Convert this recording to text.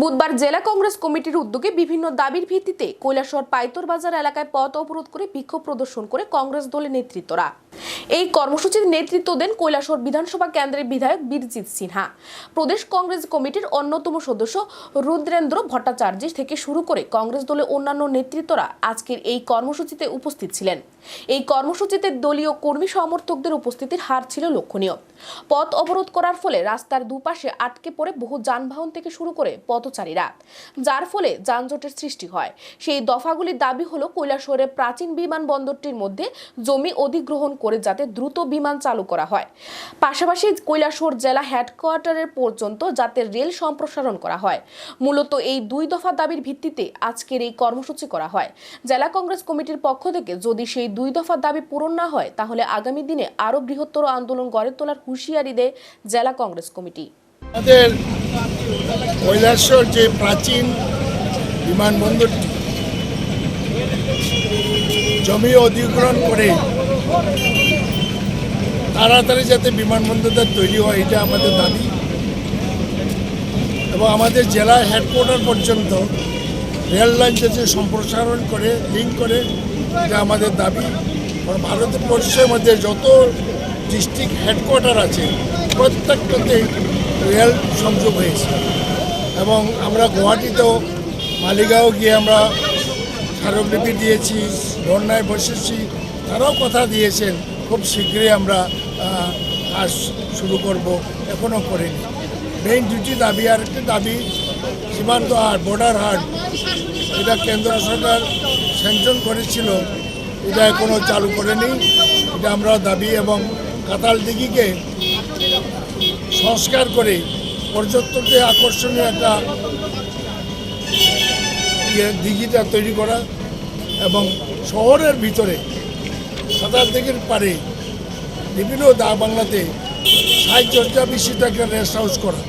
বুধবার জেলা কংগ্রেস কমিটির উদ্যোগে বিভিন্ন দাবির ভিত্তিতে কৈলাসহর পাইতর বাজার এলাকায় পথ অবরোধ করে বিক্ষোভ প্রদর্শন করে কংগ্রেস দলের নেতৃত্বরা। এই কর্মসূচির নেতৃত্ব দেন কৈলাসহর বিধানসভা কেন্দ্রের বিধায়ক বীরজিৎ সিনহা। প্রদেশ কংগ্রেস কমিটির অন্যতম সদস্য রুদ্রেন্দ্র ভট্টাচার্য থেকে শুরু করে কংগ্রেস দলের অন্যান্য নেতৃত্বরা আজকের এই কর্মসূচিতে উপস্থিত ছিলেন। এই কর্মসূচিতে দলীয় কর্মী সমর্থকদের উপস্থিতির হার ছিল লক্ষণীয়। পথ অবরোধ করার ফলে রাস্তার দুপাশে আটকে পড়ে বহু যানবাহন থেকে শুরু করে পথচারীরা যার ফলে যানজটের সৃষ্টি হয়। সেই দফাগুলির দাবি হলো কৈলাসহরের প্রাচীন বিমানবন্দরটির মধ্যে জমি অধিগ্রহণ করে যাতে দ্রুত বিমান চালু করা হয়। পাশাপাশি কৈলাসহর জেলা হেডকোয়ার্টারের পর্যন্ত যাতে রেল সম্প্রসারণ করা হয়। মূলত এই দুই দফা দাবির ভিত্তিতে আজকের এই কর্মসূচি করা হয়। জেলা কংগ্রেস কমিটির পক্ষ থেকে যদি সেই দুই দফা দাবি পূরণ না হয়, তাহলে আগামী দিনে আরও বৃহত্তর আন্দোলন গড়ে তোলার হুঁশিয়ারি দেয় জেলা কংগ্রেস কমিটি। আমাদের কৈলাসর যে প্রাচীন বিমানবন্দরটি, জমি অধিগ্রহণ করে তাড়াতাড়ি যাতে বিমানবন্দরটা তৈরি হয়, এটা আমাদের দাবি। এবং আমাদের জেলা হেডকোয়ার্টার পর্যন্ত রেল লাইন যাতে সম্প্রসারণ করে লিঙ্ক করে, এটা আমাদের দাবি। ভারতবর্ষের মধ্যে যত ডিস্ট্রিক্ট হেডকোয়ার্টার আছে, প্রত্যেকটাতে রেল সংযোগ হয়েছে। এবং আমরা গুয়াহাটিতেও মালিগাঁও গিয়ে আমরা স্মারকলিপি দিয়েছি, ধর্নায় বসেছি, তারাও কথা দিয়েছেন, খুব শীঘ্রই আমরা কাজ শুরু করব এখনও করিনি। মেইন দুটি দাবি, আর একটি দাবি, সীমান্ত হাট বর্ডার হাট, এটা কেন্দ্র সরকার স্যাংশন করেছিল, এটা এখনও চালু করেনি, এটা আমরা দাবি এবং কাতাল দিঘিকে সংস্কার করে পর্যটকদের আকর্ষণীয় একটা ইয়ে দিঘিটা তৈরি করা এবং শহরের ভিতরে সাঁতার দিঘির পারে বিভিন্ন দা বাংলাতে সাহায্য বিশিষ্ট একটা রেস্ট হাউস করা।